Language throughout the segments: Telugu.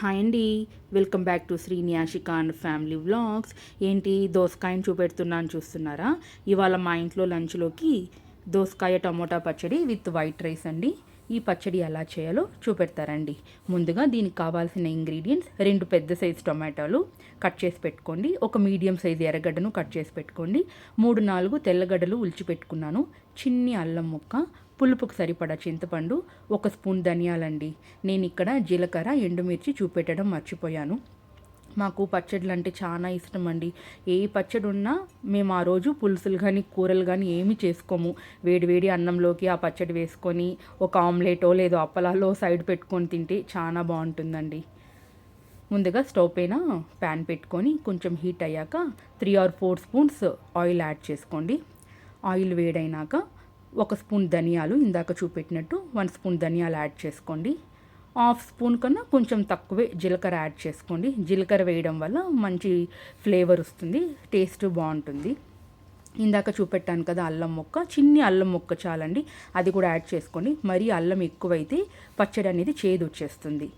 హాయ్ అండి. Welcome back to Sri Nyashika and family vlogs. ఏంటి? దోసకాయని చూపెడుతున్నాను చూస్తున్నారా? ఇవాళ మా ఇంట్లో లంచ్లోకి దోసకాయ టమోటా పచ్చడి విత్ వైట్ రైస్ అండి. ఈ పచ్చడి ఎలా చేయాలో చూపెడతారండి. ముందుగా దీనికి కావాల్సిన ఇంగ్రీడియంట్స్ రెండు పెద్ద సైజు టొమాటోలు కట్ చేసి పెట్టుకోండి. ఒక మీడియం సైజు ఎర్రగడ్డను కట్ చేసి పెట్టుకోండి. మూడు నాలుగు తెల్లగడ్డలు ఉల్చి పెట్టుకున్నాను చిన్ని అల్లం ముక్క పులుపుకు సరిపడా చింతపండు ఒక స్పూన్ ధనియాలండి. నేను ఇక్కడ జీలకర్ర ఎండుమిర్చి చూపెట్టడం మర్చిపోయాను. మాకు పచ్చళ్ళు అంటే చాలా ఇష్టం అండి ఏ పచ్చడి ఉన్నా మేము ఆ రోజు పులుసులు కానీ కూరలు కానీ ఏమి చేసుకోము. వేడివేడి అన్నంలోకి ఆ పచ్చడి వేసుకొని ఒక ఆమ్లెటో లేదో అప్పలాలో సైడ్ పెట్టుకొని తింటే చాలా బాగుంటుందండి. ముందుగా స్టవ్ పైన ప్యాన్ పెట్టుకొని కొంచెం హీట్ అయ్యాక three or four spoons oil add చేసుకోండి. ఆయిల్ వేడైనాక ఒక స్పూన్ ధనియాలు ఇందాక చూపెట్టినట్టు వన్ స్పూన్ ధనియాలు యాడ్ చేసుకోండి. హాఫ్ స్పూన్ కన్నా కొంచెం తక్కువే జీలకర్ర యాడ్ చేసుకోండి. జీలకర్ర వేయడం వల్ల మంచి ఫ్లేవర్ వస్తుంది టేస్ట్ బాగుంటుంది. ఇందాక చూపెట్టాను కదా అల్లం ముక్క చిన్ని అల్లం ముక్క చాలండి అది కూడా యాడ్ చేసుకోండి. మరీ అల్లం ఎక్కువైతే పచ్చడి అనేది చేదు వచ్చేస్తుంది.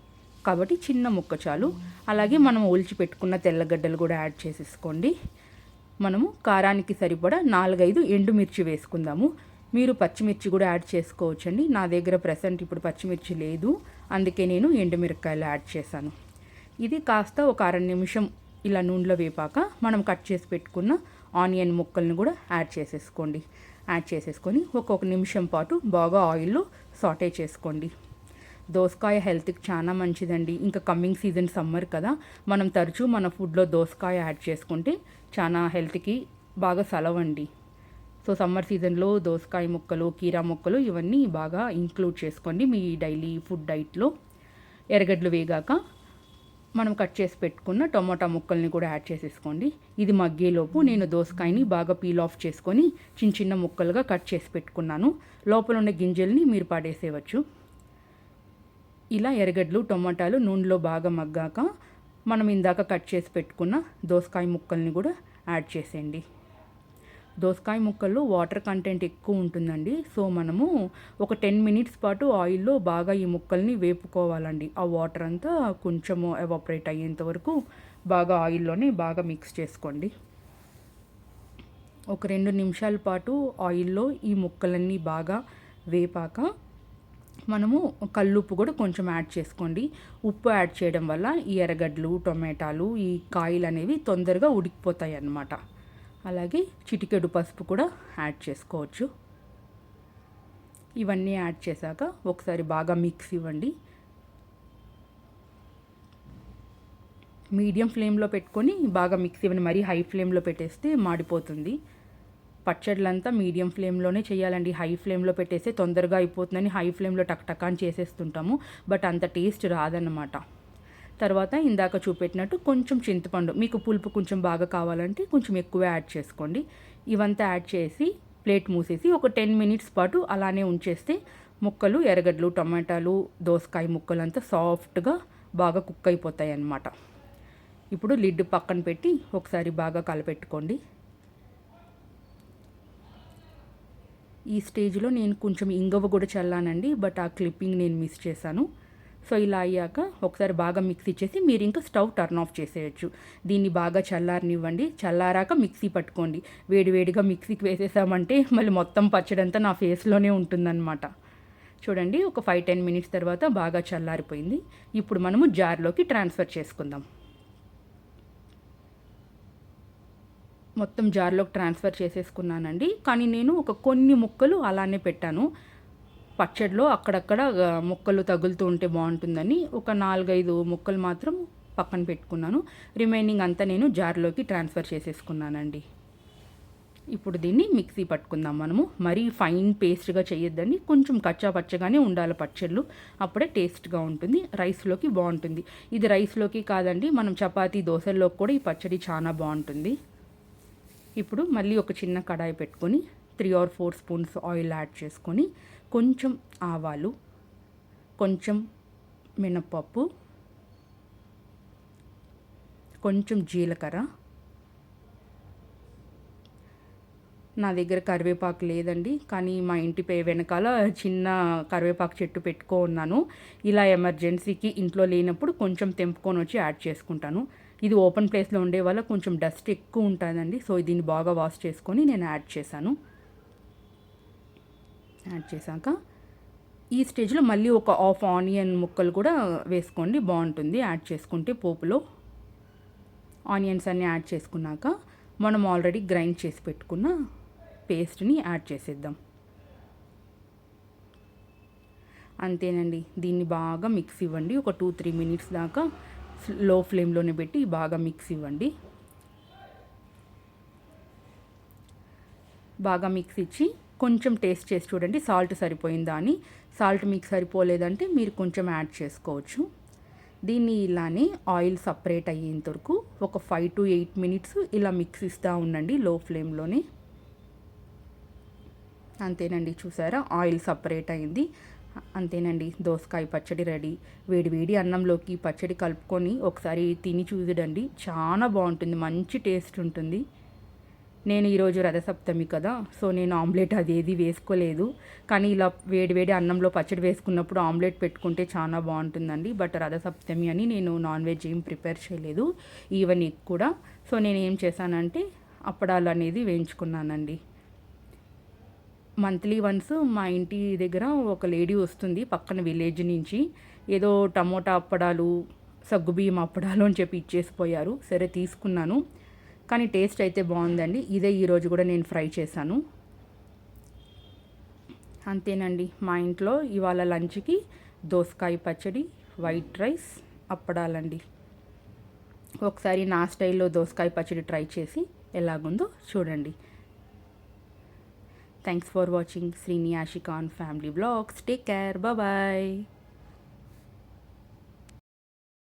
కాబట్టి చిన్న ముక్క చాలు. అలాగే మనం ఒలిచి పెట్టుకున్న తెల్లగడ్డలు కూడా యాడ్ చేసేసుకోండి. మనము కారానికి సరిపడా నాలుగైదు ఎండుమిర్చి వేసుకుందాము. మీరు పచ్చిమిర్చి కూడా యాడ్ చేసుకోవచ్చండి. నా దగ్గర ప్రజెంట్ ఇప్పుడు పచ్చిమిర్చి లేదు. అందుకే నేను ఎండుమిరపకాయలు యాడ్ చేశాను. ఇది కాస్త ఒక అర నిమిషం ఇలా నూనెలో వేపాక మనం కట్ చేసి పెట్టుకున్న ఆనియన్ ముక్కల్ని కూడా యాడ్ చేసేసుకోండి. యాడ్ చేసేసుకొని ఒక్కొక్క నిమిషం పాటు బాగా ఆయిల్లో సాటే చేసుకోండి. దోసకాయ హెల్త్కి చాలా మంచిదండి. ఇంకా కమ్మింగ్ సీజన్ సమ్మర్ కదా. మనం తరచూ మన ఫుడ్లో దోసకాయ యాడ్ చేసుకుంటే చాలా హెల్త్కి బాగా సలవండి. సో సమ్మర్ సీజన్లో దోసకాయ ముక్కలు కీరా ముక్కలు ఇవన్నీ బాగా ఇంక్లూడ్ చేసుకోండి మీ డైలీ ఫుడ్ డైట్లో ఎర్రగడ్డలు వేగాక మనం కట్ చేసి పెట్టుకున్న టొమాటా ముక్కల్ని కూడా యాడ్ చేసేసుకోండి. ఇది మగ్గేలోపు నేను దోసకాయని బాగా పీల్ ఆఫ్ చేసుకొని చిన్న చిన్న ముక్కలుగా కట్ చేసి పెట్టుకున్నాను. లోపల ఉన్న గింజల్ని మీరు పడేసేవచ్చు ఇలా ఎర్రగడ్డలు టొమాటాలు నూనెలో బాగా మగ్గాక మనం ఇందాక కట్ చేసి పెట్టుకున్న దోసకాయ ముక్కల్ని కూడా యాడ్ చేసేయండి. దోసకాయ ముక్కల్లో వాటర్ కంటెంట్ ఎక్కువ ఉంటుందండి. సో మనము ఒక టెన్ మినిట్స్ పాటు ఆయిల్లో బాగా ఈ ముక్కల్ని వేపుకోవాలండి. ఆ వాటర్ అంతా కొంచెము ఎవాపరేట్ అయ్యేంత వరకు బాగా ఆయిల్లోనే బాగా మిక్స్ చేసుకోండి. ఒక రెండు నిమిషాల పాటు ఆయిల్లో ఈ ముక్కలన్నీ బాగా వేపాక మనము కల్లుప్పు కూడా కొంచెం యాడ్ చేసుకోండి. ఉప్పు యాడ్ చేయడం వల్ల ఈ ఎర్రగడ్డలు టొమాటాలు ఈ కాయలు అనేవి తొందరగా ఉడికిపోతాయి అన్నమాట అలాగే చిటికెడు పసుపు కూడా యాడ్ చేసుకోవచ్చు. ఇవన్నీ యాడ్ చేశాక ఒకసారి బాగా మిక్స్ ఇవ్వండి. మీడియం ఫ్లేమ్లో పెట్టుకొని బాగా మిక్స్ ఇవ్వండి. మరీ హై ఫ్లేమ్లో పెట్టేస్తే మాడిపోతుంది. పచ్చళ్ళంతా మీడియం ఫ్లేమ్లోనే చేయాలండి. హై ఫ్లేమ్లో పెట్టేస్తే తొందరగా అయిపోతుందని హై ఫ్లేమ్లో టక్ టక్ అని చేసేస్తుంటాము. బట్ అంత టేస్ట్ రాదన్నమాట. తర్వాత ఇందాక చూపెట్టినట్టు కొంచెం చింతపండు మీకు పులుపు కొంచెం బాగా కావాలంటే కొంచెం ఎక్కువ యాడ్ చేసుకోండి. ఇవంతా యాడ్ చేసి ప్లేట్ మూసేసి ఒక టెన్ మినిట్స్ పాటు అలానే ఉంచేస్తే ముక్కలు ఎర్రగడ్డలు టమాటాలు దోసకాయ ముక్కలు అంతా సాఫ్ట్గా బాగా కుక్ అయిపోతాయి అన్నమాట ఇప్పుడు లిడ్ పక్కన పెట్టి ఒకసారి బాగా కలపెట్టుకోండి. ఈ స్టేజ్లో నేను కొంచెం ఇంగవ కూడా చల్లానండి బట్ ఆ క్లిప్పింగ్ నేను మిస్ చేశాను. సో ఇలా అయ్యాక ఒకసారి బాగా మిక్స్ ఇచ్చేసి మీరు ఇంకా స్టవ్ టర్న్ ఆఫ్ చేసేయచ్చు. దీన్ని బాగా చల్లారనివ్వండి. చల్లారాక మిక్సీ పట్టుకోండి. వేడివేడిగా మిక్సీకి వేసేసామంటే మళ్ళీ మొత్తం పచ్చడంతా నా ఫేస్లోనే ఉంటుందన్నమాట. చూడండి ఒక ఫైవ్ టెన్ మినిట్స్ తర్వాత బాగా చల్లారిపోయింది. ఇప్పుడు మనము జార్లోకి ట్రాన్స్ఫర్ చేసుకుందాం. మొత్తం జార్లోకి ట్రాన్స్ఫర్ చేసేసుకున్నానండి. కానీ నేను ఒక కొన్ని ముక్కలు అలానే పెట్టాను. పచ్చడిలో అక్కడక్కడ ముక్కలు తగులుతూ ఉంటే బాగుంటుందని ఒక నాలుగైదు ముక్కలు మాత్రం పక్కన పెట్టుకున్నాను. రిమైనింగ్ అంతా నేను జార్లోకి ట్రాన్స్ఫర్ చేసేసుకున్నానండి. ఇప్పుడు దీన్ని మిక్సీ పట్టుకుందాం మనము. మరీ ఫైన్ పేస్ట్గా చేయొద్దండి. కొంచెం కచ్చా పచ్చగానే ఉండాలి పచ్చళ్ళు. అప్పుడే టేస్ట్గా ఉంటుంది. రైస్లోకి బాగుంటుంది. ఇది రైస్లోకి కాదండి మనం చపాతీ దోశల్లోకి కూడా ఈ పచ్చడి చాలా బాగుంటుంది. ఇప్పుడు మళ్ళీ ఒక చిన్న కడాయి పెట్టుకొని three or four spoons oil add చేసుకొని కొంచెం ఆవాలు కొంచెం మినప్పప్పు కొంచెం జీలకర్ర. నా దగ్గర కరివేపాకు లేదండి కానీ మా ఇంటి పే వెనకాల చిన్న కరివేపాకు చెట్టు పెట్టుకో ఉన్నాను. ఇలా ఎమర్జెన్సీకి ఇంట్లో లేనప్పుడు కొంచెం తెంపుకొని వచ్చి యాడ్ చేసుకుంటాను. ఇది ఓపెన్ ప్లేస్లో ఉండే వల్ల కొంచెం డస్ట్ ఎక్కువ ఉంటుందండి సో దీన్ని బాగా వాష్ చేసుకొని నేను యాడ్ చేశాను. యాడ్ చేశాక ఈ స్టేజ్లో మళ్ళీ ఒక హాఫ్ ఆనియన్ ముక్కలు కూడా వేసుకోండి బాగుంటుంది. యాడ్ చేసుకుంటే పోపులో ఆనియన్స్ అన్నీ యాడ్ చేసుకున్నాక మనం ఆల్రెడీ గ్రైండ్ చేసి పెట్టుకున్న పేస్ట్ని యాడ్ చేసేద్దాం. అంతేనండి దీన్ని బాగా మిక్స్ ఇవ్వండి. ఒక టూ త్రీ మినిట్స్ దాకా లో ఫ్లేమ్లోనే పెట్టి బాగా మిక్స్ ఇవ్వండి. బాగా మిక్స్ ఇచ్చి కొంచెం టేస్ట్ చేసి చూడండి. సాల్ట్ సరిపోయిందా అని. సాల్ట్ మీకు సరిపోలేదంటే మీరు కొంచెం యాడ్ చేసుకోవచ్చు. దీన్ని ఇలానే ఆయిల్ సపరేట్ అయ్యేంత వరకు ఒక ఫైవ్ టు ఎయిట్ మినిట్స్ ఇలా మిక్స్ ఇస్తూ ఉండండి లో ఫ్లేమ్లోనే. అంతేనండి చూసారా? ఆయిల్ సపరేట్ అయింది. అంతేనండి. దోసకాయ పచ్చడి రెడీ. వేడి వేడి అన్నంలోకి పచ్చడి కలుపుకొని ఒకసారి తిని చూసిడండి చాలా బాగుంటుంది. మంచి టేస్ట్ ఉంటుంది. నేను ఈరోజు రథసప్తమి కదా సో నేను ఆమ్లెట్ అది ఏది వేసుకోలేదు. కానీ ఇలా వేడి వేడి అన్నంలో పచ్చడి వేసుకున్నప్పుడు ఆమ్లెట్ పెట్టుకుంటే చాలా బాగుంటుందండి. బట్ రథసప్తమి అని నేను నాన్ వెజ్ ఏం ప్రిపేర్ చేయలేదు ఈవెన్ ఎగ్ కూడా. సో నేను ఏం చేశానంటే అప్పడాలు అనేది వేయించుకున్నానండి. మంత్లీ వన్స్ మా ఇంటి దగ్గర ఒక లేడీ వస్తుంది పక్కన విలేజ్ నుంచి. ఏదో టమోటా అప్పడాలు సగ్గుబియ్యం అప్పడాలు అని చెప్పి ఇచ్చేసిపోయారు. సరే తీసుకున్నాను. కానీ టేస్ట్ అయితే బాగుందండి. ఇదే ఈరోజు కూడా నేను ఫ్రై చేశాను. అంతేనండి మా ఇంట్లో ఇవాళ లంచ్కి దోసకాయ పచ్చడి వైట్ రైస్ అప్పడాలండి. ఒకసారి నా స్టైల్లో దోసకాయ పచ్చడి ట్రై చేసి ఎలాగుందో చూడండి. Thanks for watching Srini ఆషికాన్ family blogs take care bye